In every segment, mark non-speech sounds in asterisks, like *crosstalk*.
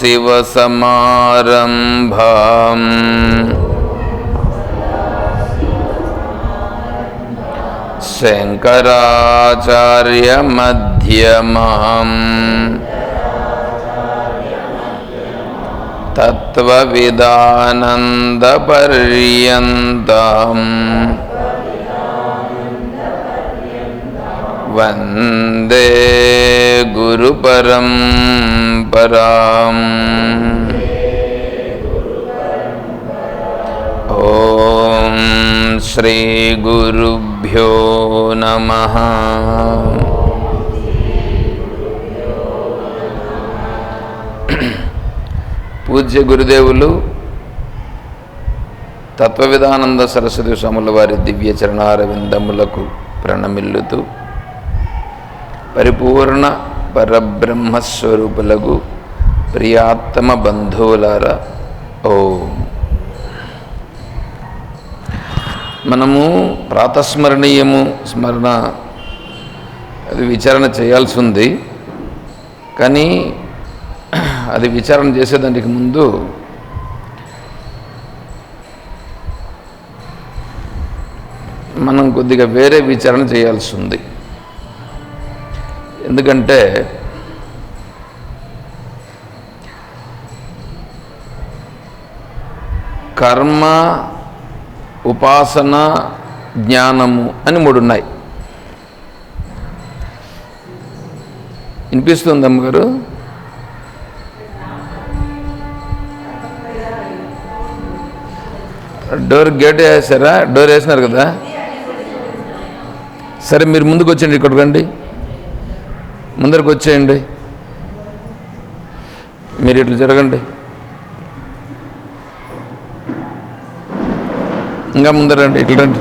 सदाशिवसमारम्भाम् शङ्कराचार्यमध्यमाम्। तत्त्वविदानन्दपर्यन्ताम्। वन्दे गुरुपरम्पराम् ॐ श्रीगुरुभ्यो नमः పూజ్య గురుదేవులు తత్వవిధానంద సరస్వతి స్వాముల వారి దివ్య చరణారవిందములకు ప్రణమిల్లుతూ పరిపూర్ణ పరబ్రహ్మస్వరూపులకు ప్రియాత్తమ బంధువులార. ఓం. మనము ప్రాతస్మరణీయము స్మరణ అది విచారణ చేయాల్సి ఉంది కానీ అది విచారణ చేసేదానికి ముందు మనం కొద్దిగా వేరే విచారణ చేయాల్సి ఉంది ఎందుకంటే కర్మ ఉపాసన జ్ఞానము అని మూడు ఉన్నాయి వినిపిస్తుంది అమ్మగారు? డోర్ గేట్ వేసారా? డోర్ వేసినారు కదా? సరే మీరు ముందుకు వచ్చండి ఇక్కడికండి ముందరికి వచ్చేయండి. మీరు ఇట్లా జరగండి. ఇంకా ముందర రండి ఇట్లా రండి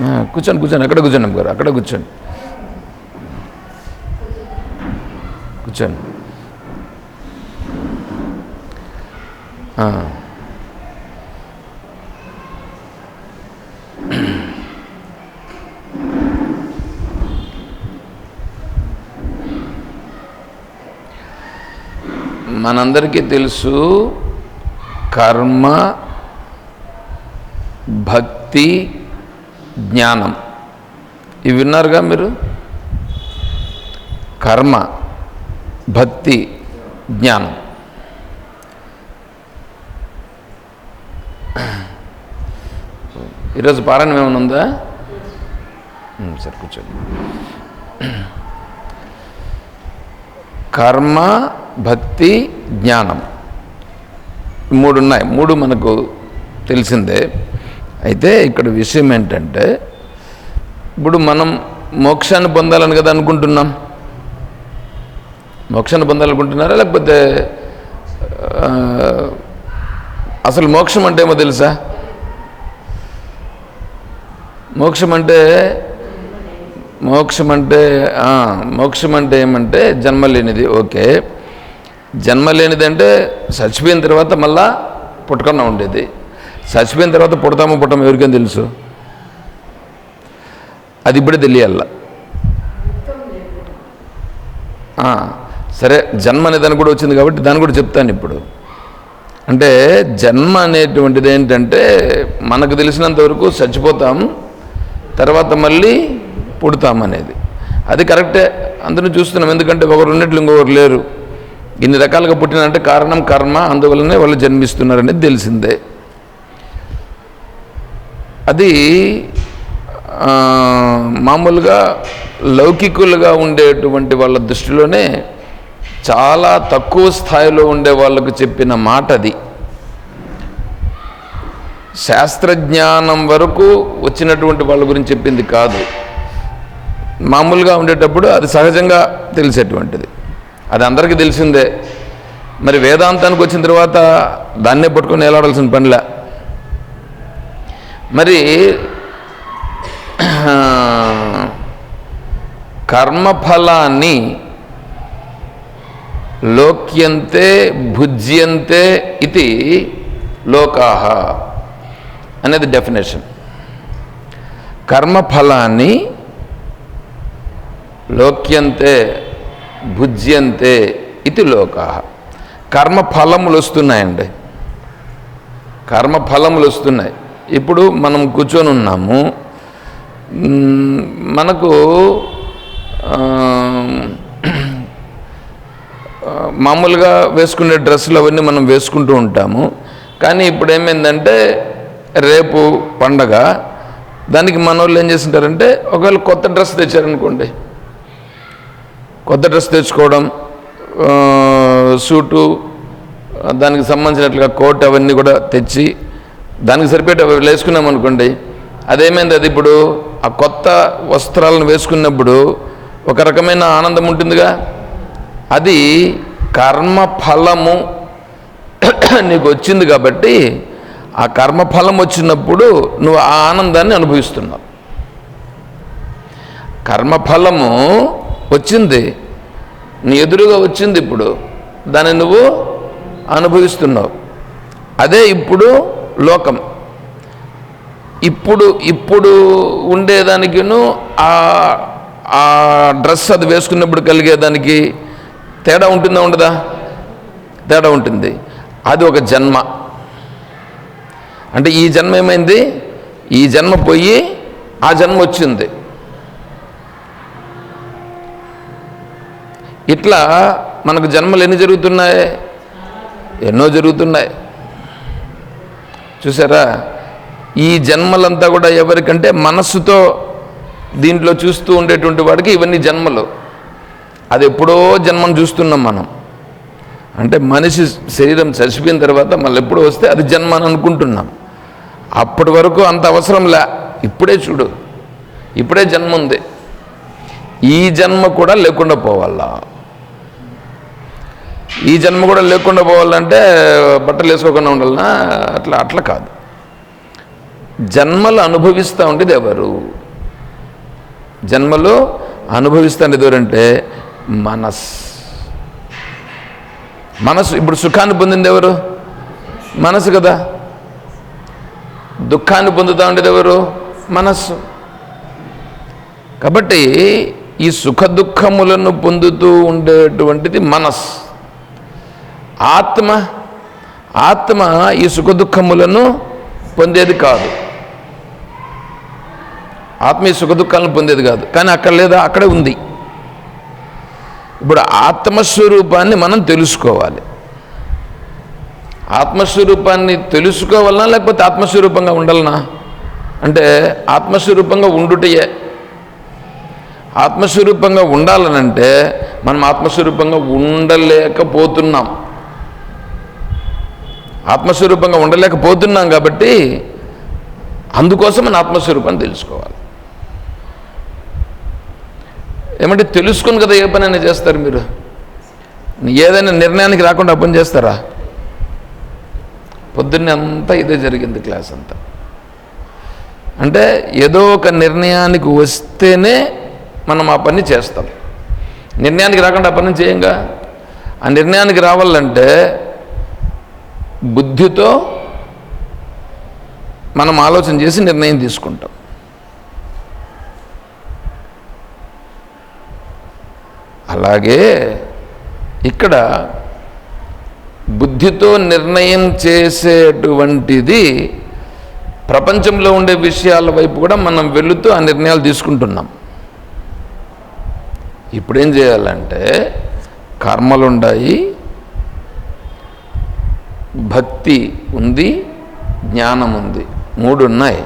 ఆ, కూర్చోండి కూర్చోండి అక్కడ కూర్చోండి అమ్మగారు అక్కడ కూర్చోండి కూర్చోండి ఆ. మనందరికీ తెలుసు కర్మ భక్తి జ్ఞానం. ఇవి విన్నారుగా మీరు? కర్మ భక్తి జ్ఞానం. ఈరోజు పారాయణం ఏమైనా ఉందా? సరే కూర్చోండి. కర్మ భక్తి జ్ఞానం. మూడు ఉన్నాయి. మూడు మనకు తెలిసిందే. అయితే ఇక్కడ విషయం ఏంటంటే ఇప్పుడు మనం మోక్షాన్ని పొందాలని కదా అనుకుంటున్నాం. మోక్షాన్ని పొందాలనుకుంటున్నారా? లేకపోతే అసలు మోక్షం అంటే ఏమో తెలుసా? మోక్షం అంటే మోక్షం అంటే మోక్షం అంటే ఏమంటే జన్మ లేనిది ఓకే. జన్మ లేనిది అంటే చచ్చిపోయిన తర్వాత మళ్ళా పుట్టకుండా ఉండేది. చచ్చిపోయిన తర్వాత పుడతామో పుట్టమో ఎవరికైనా తెలుసు? అది ఇప్పుడే తెలియాల. సరే జన్మ అనే కూడా వచ్చింది కాబట్టి దాన్ని కూడా చెప్తాను ఇప్పుడు. అంటే జన్మ అనేటువంటిది ఏంటంటే మనకు తెలిసినంత వరకు చచ్చిపోతాం తర్వాత మళ్ళీ పుడతాం అనేది. అది కరెక్టే అందరూ చూస్తున్నాం. ఎందుకంటే ఒకరు ఉన్నట్లు ఇంకొకరు లేరు. ఇన్ని రకాలుగా పుట్టినంటే కారణం కర్మ అందువల్లనే వాళ్ళు జన్మిస్తున్నారనేది తెలిసిందే. అది మామూలుగా లౌకికులుగా ఉండేటువంటి వాళ్ళ దృష్టిలోనే చాలా తక్కువ స్థాయిలో ఉండే వాళ్ళకు చెప్పిన మాట అది. శాస్త్రజ్ఞానం వరకు వచ్చినటువంటి వాళ్ళ గురించి చెప్పింది కాదు. మామూలుగా ఉండేటప్పుడు అది సహజంగా తెలిసేటువంటిది. అది అందరికీ తెలిసిందే. మరి వేదాంతానికి వచ్చిన తర్వాత దాన్నే పట్టుకొని నిలబడాల్సిన పనిలే. మరి కర్మఫలాన్ని లోక్యంతే భుజ్యంతే ఇది లోకాహ అనేది డెఫినేషన్ కర్మఫలాన్ని లోక్యంతే భుజ్యంతే ఇది లోకాహ. కర్మఫలములు వస్తున్నాయండి. కర్మఫలములు వస్తున్నాయి. ఇప్పుడు మనం కూర్చొని ఉన్నాము. మనకు మామూలుగా వేసుకునే డ్రెస్సులు అవన్నీ మనం వేసుకుంటూ ఉంటాము. కానీ ఇప్పుడు ఏమైందంటే రేపు పండగ దానికి మన వాళ్ళు ఏం చేస్తుంటారంటే ఒకవేళ కొత్త డ్రెస్ తెచ్చారనుకోండి. కొత్త డ్రెస్ తెచ్చుకోవడం సూటు దానికి సంబంధించినట్లుగా కోట్ అవన్నీ కూడా తెచ్చి దానికి సరిపెట్టి అవి వేసుకున్నాం అనుకోండి అదేమైంది అది ఇప్పుడు? ఆ కొత్త వస్త్రాలను వేసుకున్నప్పుడు ఒక రకమైన ఆనందం ఉంటుందిగా? అది కర్మ ఫలము *clears throat* నీకు వచ్చింది కాబట్టి ఆ కర్మఫలం వచ్చినప్పుడు నువ్వు ఆ ఆనందాన్ని అనుభవిస్తున్నావు. కర్మఫలము వచ్చింది నీ ఎదురుగా వచ్చింది ఇప్పుడు దాన్ని నువ్వు అనుభవిస్తున్నావు. అదే ఇప్పుడు లోకం. ఇప్పుడు ఇప్పుడు ఉండేదానికిను ఆ డ్రెస్ అది వేసుకున్నప్పుడు కలిగేదానికి తేడా ఉంటుందా ఉండదా? తేడా ఉంటుంది. అది ఒక జన్మ. అంటే ఈ జన్మ ఏమైంది? ఈ జన్మ పోయి ఆ జన్మ వచ్చింది. ఇట్లా మనకు జన్మలు ఎన్ని జరుగుతున్నాయి? ఎన్నో జరుగుతున్నాయి. చూసారా? ఈ జన్మలంతా కూడా ఎవరికంటే మనస్సుతో దీంట్లో చూస్తూ ఉండేటువంటి వాడికి ఇవన్నీ జన్మలు. అది ఎప్పుడో జన్మను చూస్తున్నాం మనం. అంటే మనిషి శరీరం చచ్చిపోయిన తర్వాత మళ్ళీ ఎప్పుడు వస్తే అది జన్మ అని అనుకుంటున్నాం. అప్పటి వరకు అంత అవసరం లే. ఇప్పుడే చూడు. ఇప్పుడే జన్మ ఉంది. ఈ జన్మ కూడా లేకుండా పోవాలా? ఈ జన్మ కూడా లేకుండా పోవాలంటే బట్టలు వేసుకోకుండా ఉండాలనా? అట్లా అట్లా కాదు. జన్మలు అనుభవిస్తూ ఉండేది ఎవరు? జన్మలు అనుభవిస్తుండేది ఎవరంటే మనస్ మనసు ఇప్పుడు సుఖాన్ని పొందింది ఎవరు? మనసు కదా. దుఃఖాన్ని పొందుతూ ఉండేది ఎవరు? మనస్సు. కాబట్టి ఈ సుఖ దుఃఖములను పొందుతూ ఉండేటువంటిది మనస్సు. ఆత్మ ఆత్మ ఈ సుఖ దుఃఖములను పొందేది కాదు. ఆత్మ ఈ సుఖ దుఃఖాలను పొందేది కాదు. కానీ అక్కడ లేదా? అక్కడే ఉంది. ఇప్పుడు ఆత్మస్వరూపాన్ని మనం తెలుసుకోవాలి. ఆత్మస్వరూపాన్ని తెలుసుకోవాలనా లేకపోతే ఆత్మస్వరూపంగా ఉండాలనా? అంటే ఆత్మస్వరూపంగా ఉండుటయే. ఆత్మస్వరూపంగా ఉండాలనంటే మనం ఆత్మస్వరూపంగా ఉండలేకపోతున్నాం. ఆత్మస్వరూపంగా ఉండలేకపోతున్నాం కాబట్టి అందుకోసం మన ఆత్మస్వరూపాన్ని తెలుసుకోవాలి. ఏమంటే తెలుసుకుని కదా ఏ పనైనా చేస్తారు మీరు? ఏదైనా నిర్ణయానికి రాకుండా పని చేస్తారా? పొద్దున్నే అంతా ఇదే జరిగింది క్లాస్ అంతా. అంటే ఏదో ఒక నిర్ణయానికి వస్తేనే మనం ఆ పని చేస్తాం. నిర్ణయానికి రాకుండా ఆ పని చేయంగా? ఆ నిర్ణయానికి రావాలంటే బుద్ధితో మనం ఆలోచన చేసి నిర్ణయం తీసుకుంటాం. అలాగే ఇక్కడ బుద్ధితో నిర్ణయం చేసేటువంటిది ప్రపంచంలో ఉండే విషయాల వైపు కూడా మనం వెళుతూ ఆ నిర్ణయాలు తీసుకుంటున్నాం. ఇప్పుడేం చేయాలంటే కర్మలుండాయి భక్తి ఉంది జ్ఞానం ఉంది. మూడు ఉన్నాయి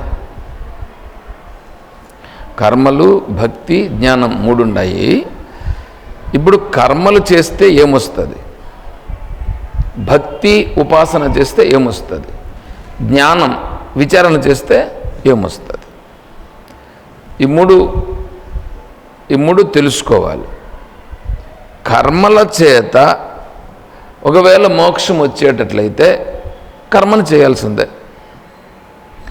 కర్మలు భక్తి జ్ఞానం మూడు ఉన్నాయి ఇప్పుడు కర్మలు చేస్తే ఏమొస్తుంది? భక్తి ఉపాసన చేస్తే ఏమొస్తుంది? జ్ఞానం విచారణ చేస్తే ఏమొస్తుంది? ఈ మూడు ఈ మూడు తెలుసుకోవాలి. కర్మల చేత ఒకవేళ మోక్షం వచ్చేటట్లయితే కర్మను చేయాల్సిందే.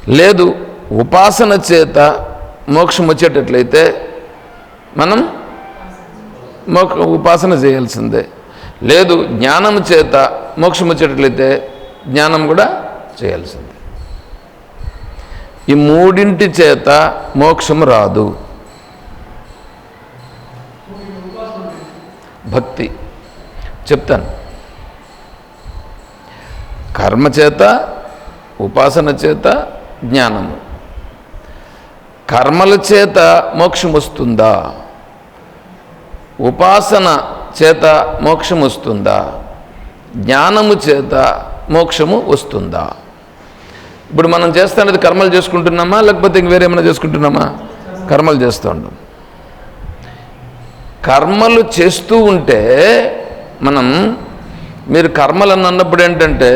లేదు ఉపాసన చేత మోక్షం వచ్చేటట్లయితే మనం మోక్ష ఉపాసన చేయాల్సిందే. లేదు జ్ఞానం చేత మోక్షం వచ్చేటట్లయితే జ్ఞానం కూడా చేయాల్సిందే. ఈ మూడింటి చేత మోక్షం రాదు. భక్తి. చెప్తాను. కర్మ చేత ఉపాసన చేత జ్ఞానము. కర్మల చేత మోక్షం వస్తుందా? ఉపాసన చేత మోక్షం వస్తుందా? జ్ఞానము చేత మోక్షము వస్తుందా? ఇప్పుడు మనం చేస్తున్నది కర్మలు చేసుకుంటున్నామా? లేకపోతే ఇంక వేరేమైనా చేసుకుంటున్నామా? కర్మలు చేస్తుండం కర్మలు చేస్తూ ఉంటే మనం మీరు కర్మలు అని అన్నప్పుడు ఏంటంటే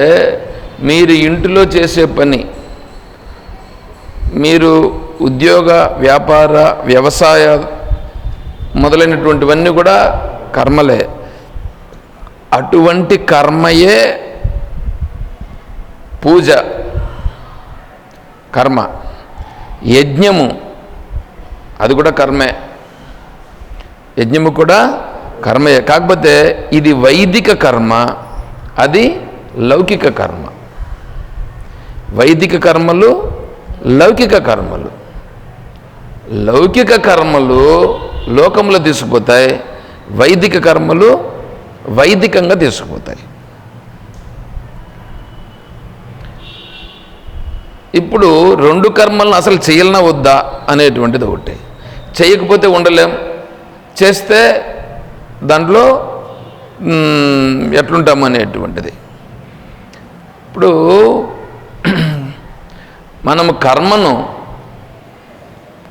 మీరు ఇంటిలో చేసే పని మీరు ఉద్యోగ వ్యాపార వ్యవసాయ మొదలైనటువంటివన్నీ కూడా కర్మలే. అటువంటి కర్మయే పూజ కర్మ. యజ్ఞము అది కూడా కర్మే. యజ్ఞము కూడా కర్మయే. కాకపోతే ఇది వైదిక కర్మ. అది లౌకిక కర్మ. వైదిక కర్మలు లౌకిక కర్మలు. లౌకిక కర్మలు లోకంలో తీసుకుపోతాయి వైదిక కర్మలు వైదికంగా తీసుకుపోతాయి. ఇప్పుడు రెండు కర్మలను అసలు చేయాలనా వద్దా అనేటువంటిది ఒకటి. చేయకపోతే ఉండలేం. చేస్తే దాంట్లో ఎట్లుంటాము ఎట్లుంటాం అనేటువంటిది. ఇప్పుడు *clears throat* మనము కర్మను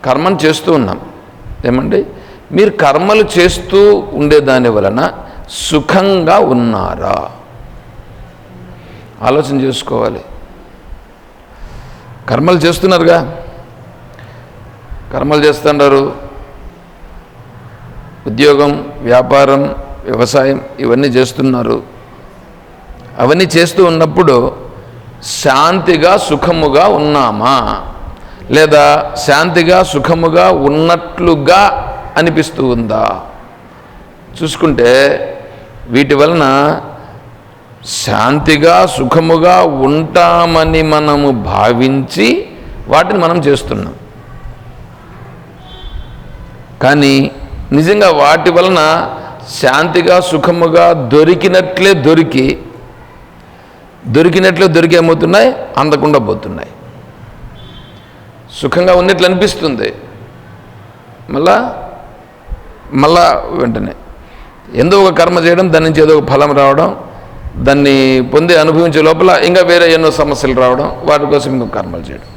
కర్మను చేస్తూ ఉన్నాం. ఏమండి? మీరు కర్మలు చేస్తూ ఉండేదాని వలన సుఖంగా ఉన్నారా? ఆలోచన చేసుకోవాలి. కర్మలు చేస్తున్నారుగా. కర్మలు చేస్తున్నారు ఉద్యోగం వ్యాపారం వ్యవసాయం ఇవన్నీ చేస్తున్నారు. అవన్నీ చేస్తూ ఉన్నప్పుడు శాంతిగా సుఖముగా ఉన్నామా? లేదా శాంతిగా సుఖముగా ఉన్నట్లుగా అనిపిస్తూ ఉందా? చూసుకుంటే వీటి వలన శాంతిగా సుఖముగా ఉంటామని మనము భావించి వాటిని మనం చేస్తున్నాం. కానీ నిజంగా వాటి వలన శాంతిగా సుఖముగా దొరికినట్లే దొరికి దొరికినట్లే దొరికి ఏమవుతున్నాయి? అందకుండా పోతున్నాయి. సుఖంగా ఉన్నట్లు అనిపిస్తుంది. మళ్ళా మళ్ళా వెంటనే. ఎందో ఒక కర్మ చేయడం దాని నుంచి ఏదో ఒక ఫలం రావడం దాన్ని పొంది అనుభవించే లోపల ఇంకా వేరే ఎన్నో సమస్యలు రావడం వాటి కోసం ఇంకో కర్మలు చేయడం.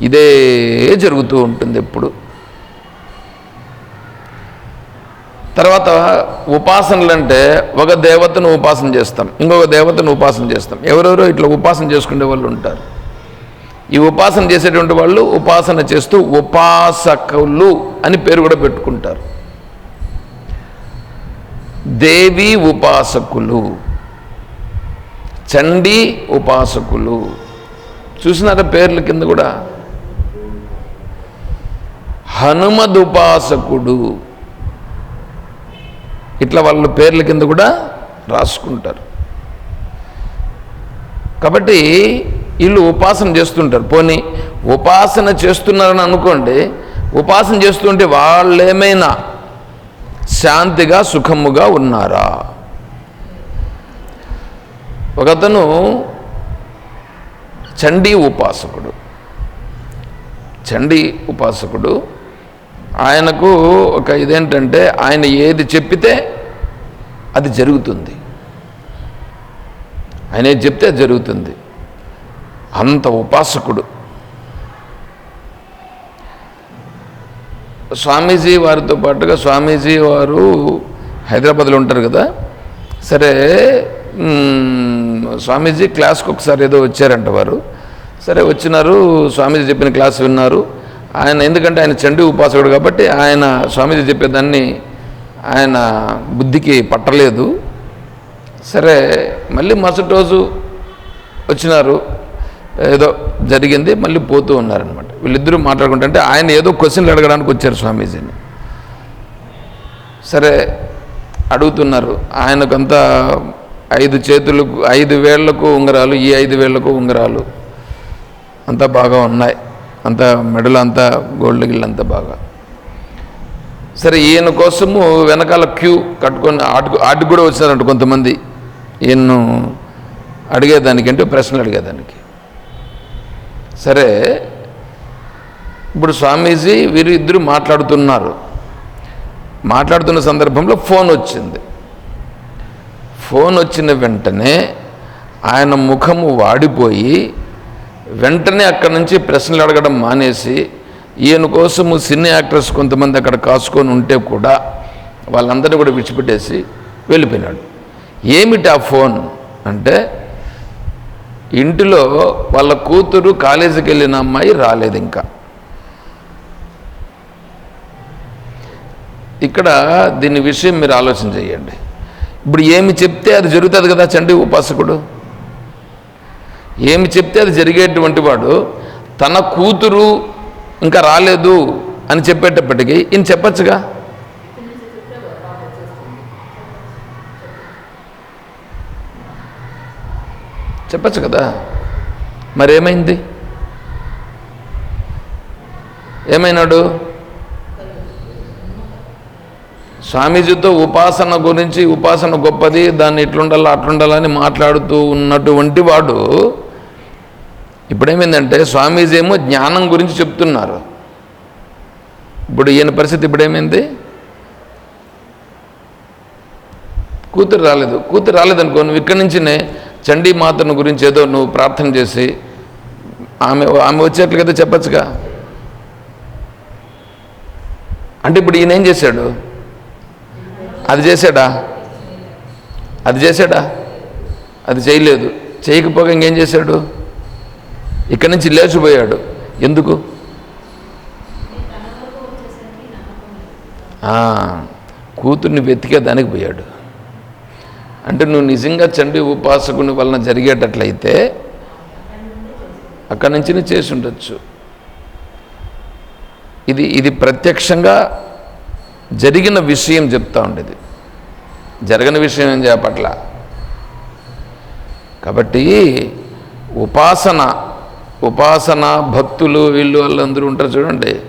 ఇదే జరుగుతూ ఉంటుంది ఎప్పుడు. తర్వాత ఉపాసనలు అంటే ఒక దేవతను ఉపాసన చేస్తాం ఇంకొక దేవతను ఉపాసన చేస్తాం. ఎవరెవరో ఇట్లా ఉపాసన చేసుకునే వాళ్ళు ఉంటారు. ఈ ఉపాసన చేసేటువంటి వాళ్ళు ఉపాసన చేస్తూ ఉపాసకులు అని పేరు కూడా పెట్టుకుంటారు. దేవి ఉపాసకులు చండీ ఉపాసకులు. చూసినారా పేర్ల కింద కూడా? హనుమదుపాసకుడు ఇట్లా వాళ్ళ పేర్ల కింద కూడా రాసుకుంటారు. కాబట్టి వీళ్ళు ఉపాసన చేస్తుంటారు. పోనీ ఉపాసన చేస్తున్నారని అనుకోండి ఉపాసన చేస్తుంటే వాళ్ళేమైనా శాంతిగా సుఖముగా ఉన్నారా? ఒకతను చండీ ఉపాసకుడు. చండీ ఉపాసకుడు ఆయనకు ఒక ఇదేంటంటే ఆయన ఏది చెప్పితే అది జరుగుతుంది. ఆయన ఏది చెప్తే అది జరుగుతుంది. అంత ఉపాసకుడు. స్వామీజీ వారితో పాటుగా స్వామీజీ వారు హైదరాబాద్లో ఉంటారు కదా? సరే స్వామీజీ క్లాస్కి ఒకసారి ఏదో వచ్చారంట వారు. సరే వచ్చినారు స్వామీజీ చెప్పిన క్లాస్ విన్నారు. ఆయన ఎందుకంటే ఆయన చండీ ఉపాసకుడు కాబట్టి ఆయన స్వామీజీ చెప్పేదాన్ని ఆయన బుద్ధికి పట్టలేదు. సరే మళ్ళీ మరుసటి రోజు వచ్చినారు. ఏదో జరిగింది మళ్ళీ పోతూ ఉన్నారనమాట వీళ్ళిద్దరూ మాట్లాడుకుంటుంటే ఆయన ఏదో క్వశ్చన్లు అడగడానికి వచ్చారు స్వామీజీని. సరే అడుగుతున్నారు. ఆయనకంతా ఐదు చేతులకు ఐదు వేళ్ళకు ఉంగరాలు ఈ ఐదు వేళ్ళకు ఉంగరాలు అంతా బాగా ఉన్నాయి. అంతా మెడలు అంతా గోల్డ్ గిల్ అంతా బాగా. సరే ఈయన కోసము వెనకాల క్యూ కట్టుకొని ఆటు ఆటికి కూడా వచ్చినారంట కొంతమంది. ఈయన్ను అడిగేదానికి అంటే ప్రశ్నలు అడిగేదానికి. సరే ఇప్పుడు స్వామీజీ వీరు ఇద్దరు మాట్లాడుతున్నారు. మాట్లాడుతున్న సందర్భంలో ఫోన్ వచ్చింది. ఫోన్ వచ్చిన వెంటనే ఆయన ముఖము వాడిపోయి వెంటనే అక్కడి నుంచి ప్రశ్నలు అడగడం మానేసి ఈయన కోసము సినీ యాక్టర్స్ కొంతమంది అక్కడ కాసుకొని ఉంటే కూడా వాళ్ళందరినీ కూడా విడిచిపెట్టేసి వెళ్ళిపోయినాడు. ఏమిటి ఆ ఫోన్ అంటే ఇంటిలో వాళ్ళ కూతురు కాలేజీకి వెళ్ళిన అమ్మాయి రాలేదు ఇంకా. ఇక్కడ దీని విషయం మీరు ఆలోచన చేయండి. ఇప్పుడు ఏమి చెప్తే అది జరుగుతుంది కదా చండీ ఉపాసకుడు? ఏమి చెప్తే అది జరిగేటువంటి వాడు తన కూతురు ఇంకా రాలేదు అని చెప్పేటప్పటికీ ఈయన చెప్పచ్చుగా? చెప్పచ్చు కదా? మరి ఏమైంది ఏమైనాడు? స్వామీజీతో ఉపాసన గురించి ఉపాసన గొప్పది దాన్ని ఇట్లుండాలి అట్లుండాలని మాట్లాడుతూ ఉన్నటువంటి వాడు ఇప్పుడేమైందంటే స్వామీజీ ఏమో జ్ఞానం గురించి చెప్తున్నారు. ఇప్పుడు ఈయన పరిస్థితి ఇప్పుడేమైంది? కూతురు రాలేదు. కూతురు రాలేదనుకో నువ్వు ఇక్కడి నుంచినే చండీ మాతను గురించి ఏదో నువ్వు ప్రార్థన చేసి ఆమె ఆమె వచ్చేట్లుగా చెప్పచ్చుగా? అంటే ఇప్పుడు ఈయన ఏం చేశాడు? అది చేశాడా? అది చేశాడా? అది చేయలేదు. చేయకపోగా ఇంకేం చేశాడు? ఇక్కడి నుంచి లేచిపోయాడు. ఎందుకు? కూతుర్ని వెతికే దానికి పోయాడు. అంటే నువ్వు నిజంగా చండీ ఉపాసకుని వలన జరిగేటట్లయితే అక్కడి నుంచి చేసి ఉండొచ్చు. ఇది ఇది ప్రత్యక్షంగా జరిగిన విషయం చెప్తా ఉండేది. జరగని విషయం ఏం చేపట్ల కాబట్టి ఉపాసన ఉపాసన భక్తులు వీళ్ళు వాళ్ళందరూ ఉంటారు చూడండి.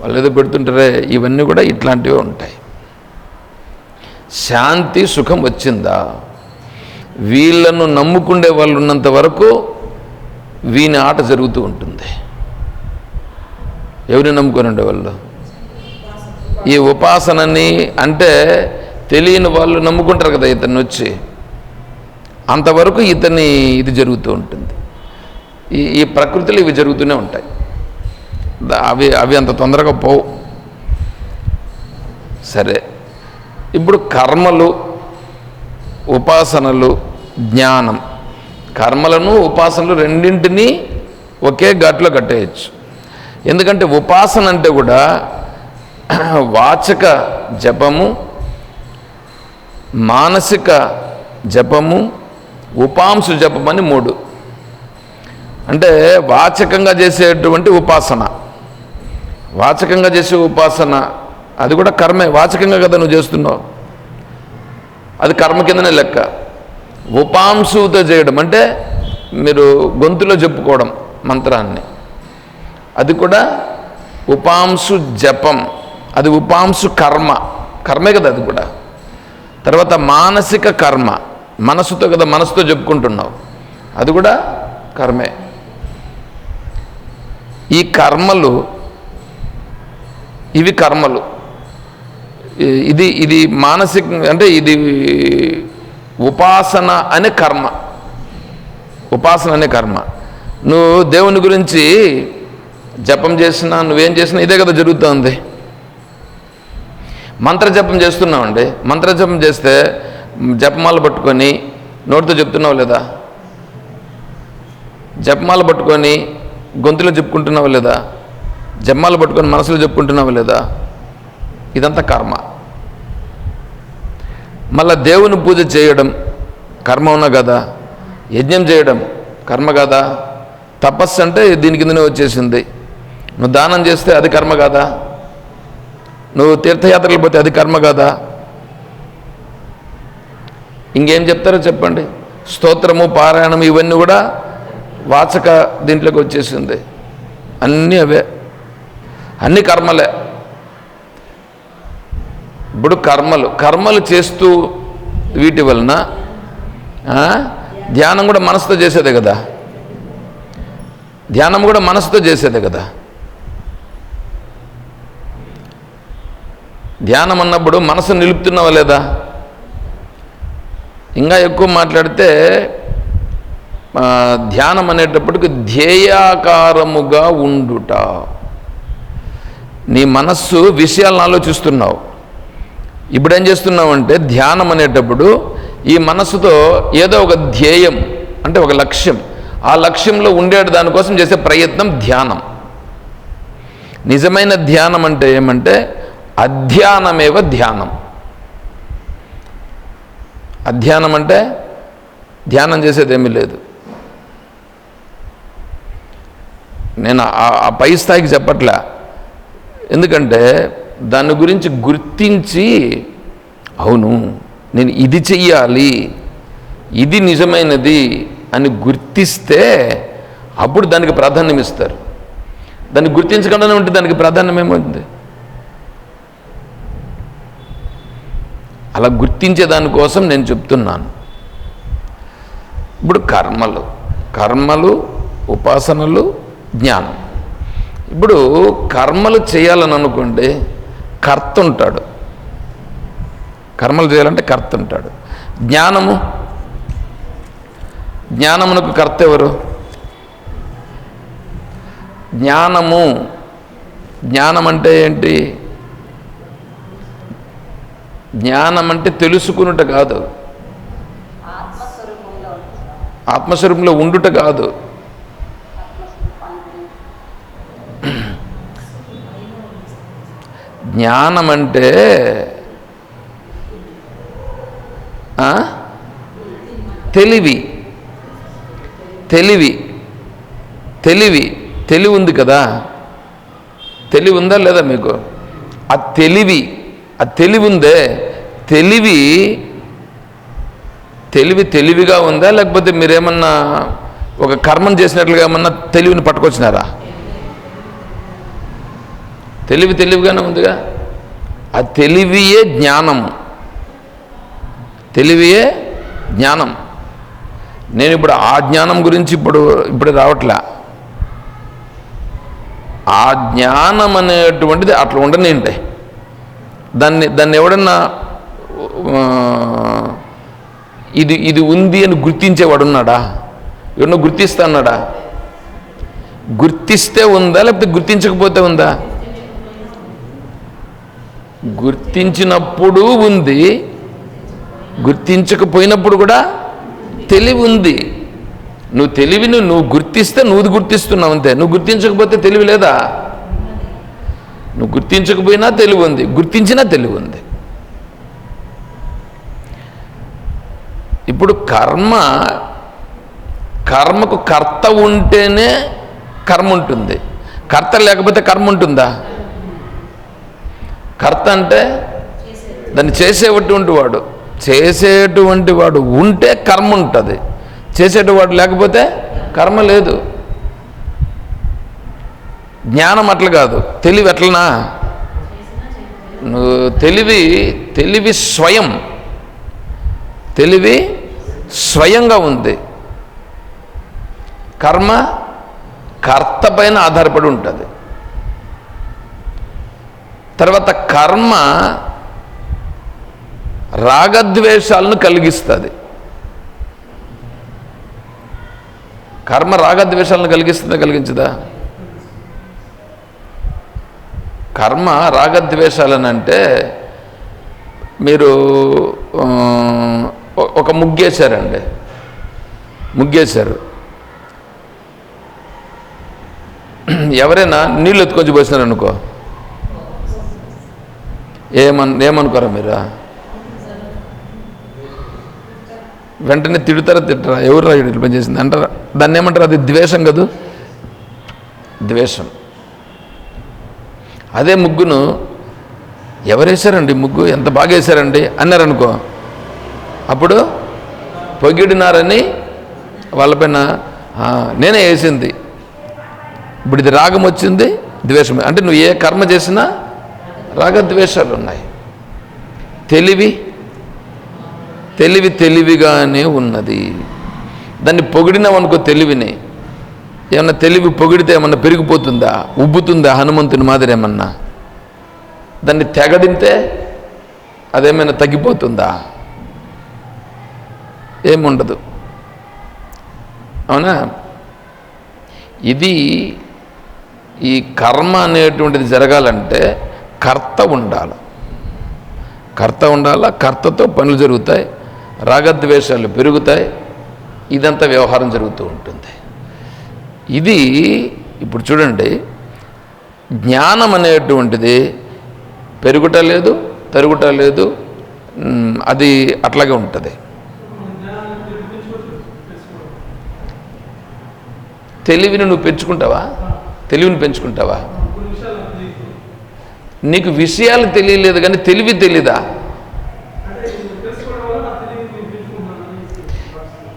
వాళ్ళు ఏదో పెడుతుంటారే ఇవన్నీ కూడా ఇట్లాంటివే ఉంటాయి. శాంతి సుఖం వచ్చిందా? వీళ్ళను నమ్ముకుండే వాళ్ళు ఉన్నంత వరకు వీని ఆట జరుగుతూ ఉంటుంది. ఎవరిని నమ్ముకొని ఉండేవాళ్ళు ఈ ఉపాసనని అంటే తెలియని వాళ్ళు నమ్ముకుంటారు కదా ఇతన్ని వచ్చి. అంతవరకు ఇతని ఇది జరుగుతూ ఉంటుంది. ఈ ఈ ప్రకృతిలో ఇవి జరుగుతూనే ఉంటాయి. అవి అవి అంత తొందరగా పోవు. సరే. ఇప్పుడు కర్మలు ఉపాసనలు జ్ఞానం. కర్మలను ఉపాసనలు రెండింటినీ ఒకే ఘాట్లో కట్టేయచ్చు. ఎందుకంటే ఉపాసన అంటే కూడా వాచక జపము మానసిక జపము ఉపాంశు జపం అని మూడు. అంటే వాచకంగా చేసేటువంటి ఉపాసన. వాచకంగా చేసే ఉపాసన అది కూడా కర్మే. వాచకంగా కదా నువ్వు చేస్తున్నావు. అది కర్మ కిందనే లెక్క. ఉపాంశుతో చేయడం అంటే మీరు గొంతులో చెప్పుకోవడం మంత్రాన్ని. అది కూడా ఉపాంశు జపం. అది ఉపాంశు కర్మ. కర్మే కదా అది కూడా. తర్వాత మానసిక కర్మ. మనసుతో కదా మనసుతో చెప్పుకుంటున్నావు. అది కూడా కర్మే. ఈ కర్మలు ఇవి కర్మలు. ఇది ఇది మానసిక అంటే ఇది ఉపాసన అనే కర్మ. ఉపాసన అనే కర్మ. నువ్వు దేవుని గురించి జపం చేసినా నువ్వేం చేసినా ఇదే కదా జరుగుతుంది. మంత్రజపం చేస్తున్నావండి మంత్రజపం చేస్తే జపమాల పట్టుకొని నోటితో చెప్తున్నావు లేదా? జపమాల పట్టుకొని గొంతులో చెప్పుకుంటున్నావా లేదా? జమ్మాలు పట్టుకొని మనసులో చెప్పుకుంటున్నావా లేదా? ఇదంతా కర్మ. మళ్ళా దేవుని పూజ చేయడం కర్మ ఉన్నా కదా? యజ్ఞం చేయడం కర్మ కదా? తపస్సు అంటే దీని కిందనే వచ్చేసింది. నువ్వు దానం చేస్తే అది కర్మ కాదా? నువ్వు తీర్థయాత్రలు పోతే అది కర్మ కాదా? ఇంకేం చెప్తారో చెప్పండి. స్తోత్రము పారాయణం ఇవన్నీ కూడా వాచక దీంట్లోకి వచ్చేసింది. అన్నీ అవే. అన్ని కర్మలే. ఇప్పుడు కర్మలు. కర్మలు చేస్తూ వీటి వలన ఆ, ధ్యానం కూడా మనసుతో చేసేదే కదా. ధ్యానం కూడా మనసుతో చేసేదే కదా. ధ్యానం అన్నప్పుడు మనసు నిలుపుతున్నావా లేదా? ఇంకా ఎక్కువ మాట్లాడితే ధ్యానం అనేటప్పటికి ధ్యేయాకారముగా ఉండుట. నీ మనస్సు విషయాలను ఆలోచిస్తున్నావు. ఇప్పుడు ఏం చేస్తున్నావు అంటే ధ్యానం అనేటప్పుడు ఈ మనస్సుతో ఏదో ఒక ధ్యేయం అంటే ఒక లక్ష్యం. ఆ లక్ష్యంలో ఉండేటి దానికోసం చేసే ప్రయత్నం ధ్యానం. నిజమైన ధ్యానం అంటే ఏమంటే అధ్యానమేవ ధ్యానం. అధ్యానం అంటే ధ్యానం చేసేది ఏమీ లేదు. నేను ఆ- ఆ పై స్థాయికి చెప్పట్లే. ఎందుకంటే దాని గురించి గుర్తించి అవును నేను ఇది చెయ్యాలి ఇది నిజమైనది అని గుర్తిస్తే అప్పుడు దానికి ప్రాధాన్యం ఇస్తారు. దాన్ని గుర్తించకుండానే ఉంటే దానికి ప్రాధాన్యం ఏమవుతుంది అలా గుర్తించే దానికోసం నేను చెప్తున్నాను. ఇప్పుడు కర్మలు. కర్మలు ఉపాసనలు జ్ఞానం. ఇప్పుడు కర్మలు చేయాలని అనుకోండి కర్త ఉంటాడు కర్మలు చేయాలంటే కర్త ఉంటాడు జ్ఞానము? జ్ఞానమునకు కర్త ఎవరు జ్ఞానము. జ్ఞానం అంటే ఏంటి? జ్ఞానం అంటే తెలుసుకునుట కాదు. ఆత్మస్వరూపంలో ఆత్మస్వరూపంలో ఉండుట కాదు. జ్ఞానం అంటే తెలివి. తెలివి. తెలివి. తెలివి ఉంది కదా? తెలివి ఉందా లేదా మీకు? ఆ తెలివి. ఆ తెలివి ఉందే. తెలివి. తెలివి తెలివిగా ఉందా? లేకపోతే మీరేమన్నా ఒక కర్మం చేసినట్లుగా ఏమన్నా తెలివిని పట్టుకొచ్చినారా? తెలివి తెలివిగానే ఉందిగా. ఆ తెలివియే జ్ఞానం. తెలివియే జ్ఞానం. నేను ఇప్పుడు ఆ జ్ఞానం గురించి ఇప్పుడు ఇప్పుడు రావట్లే. ఆ జ్ఞానం అనేటువంటిది అట్లా ఉండనేంటే దాన్ని దాన్ని ఎవడన్నా ఇది ఇది ఉంది అని గుర్తించేవాడు ఉన్నాడా ఎవడన్నా గుర్తిస్తా అన్నాడా? గుర్తిస్తే ఉందా? లేకపోతే గుర్తించకపోతే ఉందా? గుర్తించినప్పుడు ఉంది. గుర్తించకపోయినప్పుడు కూడా తెలివి ఉంది. నువ్వు తెలివిని నువ్వు గుర్తిస్తే నువ్వు గుర్తిస్తున్నావు అంతే. నువ్వు గుర్తించకపోతే తెలివి లేదా? నువ్వు గుర్తించకపోయినా తెలివి ఉంది. గుర్తించినా తెలివి ఉంది. ఇప్పుడు కర్మ కర్మకు కర్త ఉంటేనే కర్మ ఉంటుంది. కర్త లేకపోతే కర్మ ఉంటుందా? కర్త అంటే దాన్ని చేసేటువంటి వాడు. చేసేటువంటి వాడు ఉంటే కర్మ ఉంటుంది. చేసేటవాడు లేకపోతే కర్మ లేదు. జ్ఞానం అట్లా కాదు. తెలివి ఎట్లనా? నువ్వు తెలివి తెలివి స్వయం. తెలివి స్వయంగా ఉంది. కర్మ కర్త పైన ఆధారపడి ఉంటుంది. తర్వాత కర్మ రాగద్వేషాలను కలిగిస్తుంది. కర్మ రాగద్వేషాలను కలిగిస్తుందా కలిగించదా? కర్మ రాగద్వేషాలను అంటే మీరు ఒక ముగ్గేశారండి. ముగ్గేశారు. ఎవరైనా నీళ్ళు ఎత్తుకొచ్చి పోసినారనుకో ఏమన్ ఏమనుకోరా మీరు? వెంటనే తిడతారా తిట్టరా? ఎవరు రాయుడు ఇట్లా పనిచేసింది అంటారా? దాన్ని ఏమంటారు? అది ద్వేషం కదూ? ద్వేషం. అదే ముగ్గును ఎవరు వేశారండి ముగ్గు? ఎంత బాగా వేశారండి? అన్నారనుకో. అప్పుడు పొగిడినారని వాళ్ళపైన నేనే వేసింది. ఇప్పుడు ఇది రాగం వచ్చింది ద్వేషం. అంటే నువ్వు ఏ కర్మ చేసినా రాగద్వేషాలు ఉన్నాయి తెలివి తెలివి తెలివిగానే ఉన్నది. దాన్ని పొగిడినామనుకో తెలివిని. ఏమన్నా తెలివి పొగిడితే ఏమన్నా పెరిగిపోతుందా? ఉబ్బుతుందా? హనుమంతుని మాదిరి ఏమన్నా? దాన్ని తెగడింతే అదేమైనా తగ్గిపోతుందా? ఏముండదు. అవునా? ఇది ఈ కర్మ అనేటువంటిది జరగాలంటే కర్త ఉండాలి. కర్త ఉండాలా కర్తతో పనులు జరుగుతాయి రాగద్వేషాలు పెరుగుతాయి ఇదంతా వ్యవహారం జరుగుతూ ఉంటుంది. ఇది ఇప్పుడు చూడండి జ్ఞానం అనేటువంటిది పెరుగుట లేదు తరుగుట లేదు అది అట్లాగే ఉంటుంది. తెలివిని నువ్వు పెంచుకుంటావా? తెలివిని పెంచుకుంటావా? నీకు విషయాలు తెలియలేదు కానీ తెలివి తెలీదా?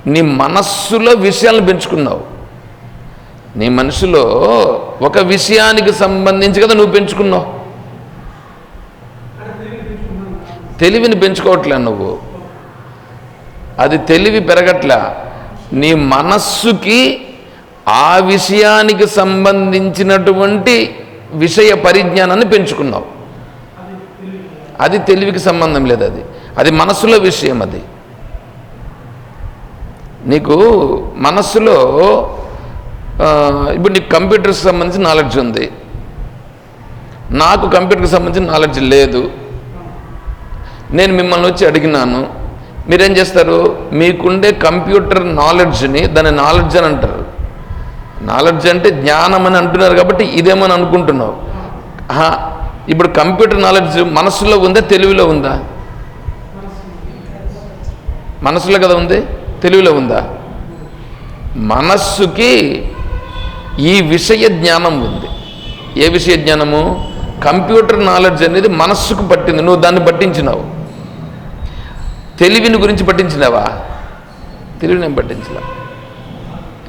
నీ మనస్సులో విషయాలను పెంచుకున్నావు. నీ మనసులో ఒక విషయానికి సంబంధించి కదా నువ్వు పెంచుకున్నావు. తెలివిని పెంచుకోవట్లే నువ్వు. అది తెలివి పెరగట్లా. నీ మనస్సుకి ఆ విషయానికి సంబంధించినటువంటి విషయ పరిజ్ఞానాన్ని పెంచుకున్నావు అది తెలివికి సంబంధం లేదు అది. అది మనస్సులో విషయం అది. నీకు మనస్సులో ఇప్పుడు నీకు కంప్యూటర్కి సంబంధించిన నాలెడ్జ్ ఉంది. నాకు కంప్యూటర్కి సంబంధించిన నాలెడ్జ్ లేదు. నేను మిమ్మల్ని వచ్చి అడిగినాను మీరేం చేస్తారు? మీకుండే కంప్యూటర్ నాలెడ్జ్ని దాని నాలెడ్జ్ అని అంటారు. నాలెడ్జ్ అంటే జ్ఞానం అని అంటున్నారు కాబట్టి ఇదేమని అనుకుంటున్నావు? ఇప్పుడు కంప్యూటర్ నాలెడ్జ్ మనసులో ఉందా తెలివిలో ఉందా? మనసులో కదా ఉంది తెలివిలో ఉందా? మనస్సుకి ఈ విషయ జ్ఞానం ఉంది. ఏ విషయ జ్ఞానము? కంప్యూటర్ నాలెడ్జ్ అనేది మనస్సుకు పట్టింది నువ్వు దాన్ని పట్టించినావు. తెలివిని గురించి పట్టించినావా? తెలివిని ఏం పట్టించలే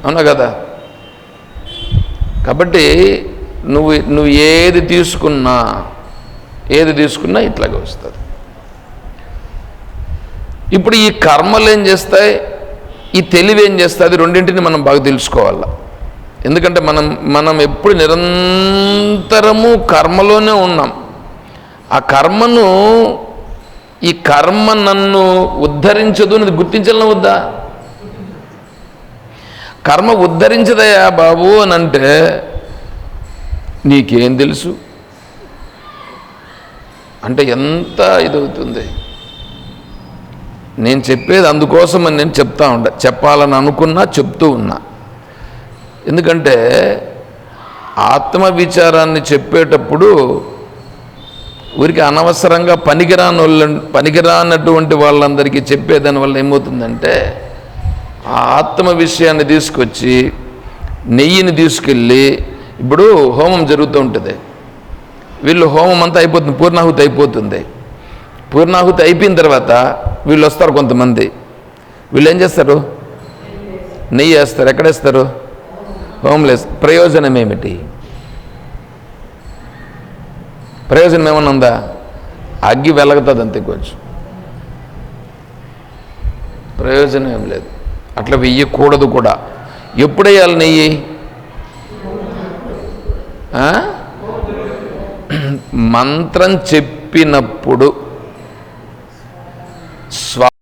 అవునా కదా? కాబట్టి నువ్వు నువ్వు ఏది తీసుకున్నా ఏది తీసుకున్నా ఇట్లాగే వస్తుంది. ఇప్పుడు ఈ కర్మలు ఏం చేస్తాయి? ఈ తెలివి ఏం చేస్తుంది రెండింటిని మనం బాగా తెలుసుకోవాలి? ఎందుకంటే మనం మనం ఎప్పుడు నిరంతరము కర్మలోనే ఉన్నాం. ఆ కర్మను ఈ కర్మ నన్ను ఉద్ధరించదు అని గుర్తించాలని వద్దా? కర్మ ఉద్ధరించదయా బాబు అని అంటే నీకేం తెలుసు? అంటే ఎంత ఇదవుతుంది? నేను చెప్పేది అందుకోసమని నేను చెప్తా ఉండ చెప్పాలని అనుకున్నా చెప్తూ ఉన్నా. ఎందుకంటే ఆత్మ విచారాన్ని చెప్పేటప్పుడు ఊరికి అనవసరంగా పనికిరాని వాళ్ళ పనికిరానటువంటి వాళ్ళందరికీ చెప్పేదాని వల్ల ఏమవుతుందంటే ఆ ఆత్మ విషయాన్ని తీసుకొచ్చి నెయ్యిని తీసుకెళ్ళి ఇప్పుడు హోమం జరుగుతూ ఉంటుంది. వీళ్ళు హోమం అంతా అయిపోతుంది పూర్ణాహుతి అయిపోతుంది. పూర్ణాహుతి అయిపోయిన తర్వాత వీళ్ళు వస్తారు కొంతమంది. వీళ్ళు ఏం చేస్తారు? నెయ్యి వేస్తారు. ఎక్కడేస్తారు హోమ్లెస్ ప్రయోజనం ఏమిటి? ప్రయోజనం ఏమన్నా ఉందా? అగ్గి వెలగుతుంది అంతే కొంచెం. ప్రయోజనం ఏం లేదు. అట్లా వెయ్యకూడదు కూడా. ఎప్పుడు వేయాలి నెయ్యి? మంత్రం చెప్పినప్పుడు